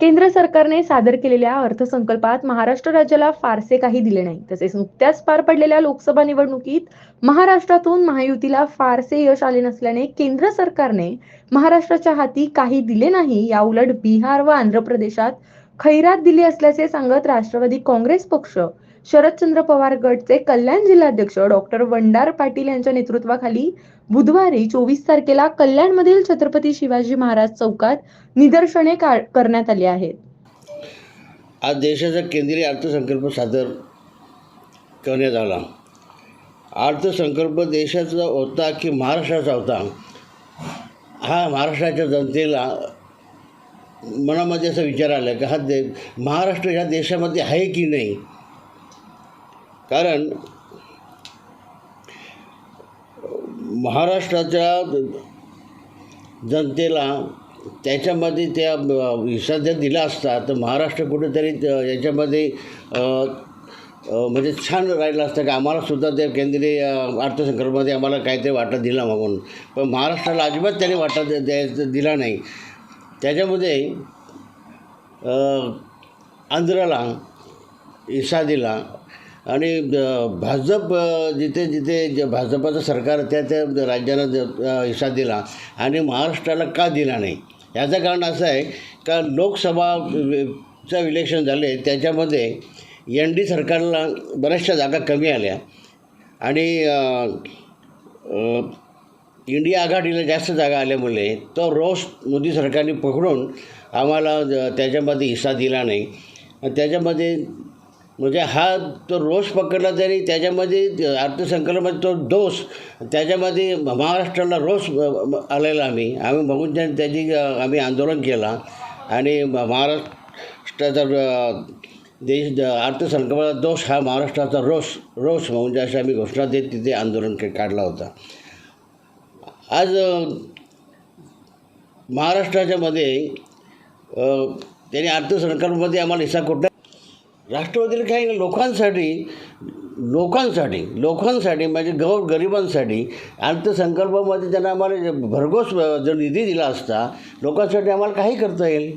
केंद्र सरकारने सादर केलेल्या अर्थसंकल्पात महाराष्ट्र राज्याला फारसे काही दिले नाही. तसेच नुकत्याच पार पडलेल्या लोकसभा निवडणुकीत महाराष्ट्रातून महायुतीला फारसे यश आले नसल्याने केंद्र सरकारने महाराष्ट्राच्या हाती काही दिले नाही या उलट बिहार व आंध्र प्रदेशात खैरात दिली असल्याचे सांगत राष्ट्रवादी काँग्रेस पक्ष शरदचंद्र पवार गटचे कल्याण जिल्हाध्यक्ष डॉक्टर वंडार पाटील यांच्या नेतृत्वाखाली बुधवारी चोवीस तारखेला कल्याणमधील छत्रपती शिवाजी महाराज चौकात निदर्शने का- करण्यात आली आहेत. आज देशाचा केंद्रीय अर्थसंकल्प सादर करण्यात आला. अर्थसंकल्प देशाचा होता की महाराष्ट्राचा होता? हा महाराष्ट्राच्या जनतेला मनामध्ये असा विचार आला की हा दे महाराष्ट्र ह्या देशामध्ये आहे की नाही? कारण महाराष्ट्राच्या जनतेला त्याच्यामध्ये त्या हिस्सा जर दिला असता तर महाराष्ट्र कुठेतरी याच्यामध्ये म्हणजे छान राहिलं असतं की? आम्हालासुद्धा त्या केंद्रीय अर्थसंकल्पामध्ये आम्हाला काहीतरी वाटा दिला म्हणून. पण महाराष्ट्राला अजिबात त्याने वाटा दे- द्यायचा दिला नाही. त्याच्यामध्ये आंध्राला हिस्सा दिला आणि भाजप जिथे जिथे ज भाजपाचं सरकार त्या त्या राज्याला ज- हिस्सा दिला आणि महाराष्ट्राला का दिला नाही? याचं कारण असं आहे का लोकसभा चं इलेक्शन झाले त्याच्यामध्ये एन डी सरकारला बऱ्याचशा जागा कमी आल्या. आणि इंडिया आघाडीला जास्त जागा आल्यामुळे तो रोष मोदी सरकारने पकडून आम्हाला त्याच्यामध्ये हिस्सा दिला नाही. त्याच्यामध्ये म्हणजे हा तो रोष पकडला तरी त्याच्यामध्ये अर्थसंकल्पामध्ये तो दोष त्याच्यामध्ये महाराष्ट्राला रोष आलेला आम्ही आम्ही बघून त्याची आम्ही आंदोलन केला. आणि म- महाराष्ट्राचा देश अर्थसंकल्पाचा दोष हा महाराष्ट्राचा रोष रोष म्हणजे अशी आम्ही घोषणा देत तिथे आंदोलन काढला होता. आज महाराष्ट्राच्यामध्ये त्यांनी अर्थसंकल्पामध्ये आम्हाला हिस्सा कुठला राष्ट्रवादीला काही नाही लोकांसाठी लोकांसाठी लोकांसाठी म्हणजे गौ गरिबांसाठी अर्थसंकल्पामध्ये त्यांना आम्हाला जे भरघोस जर निधी दिला असता लोकांसाठी आम्हाला काही करता येईल?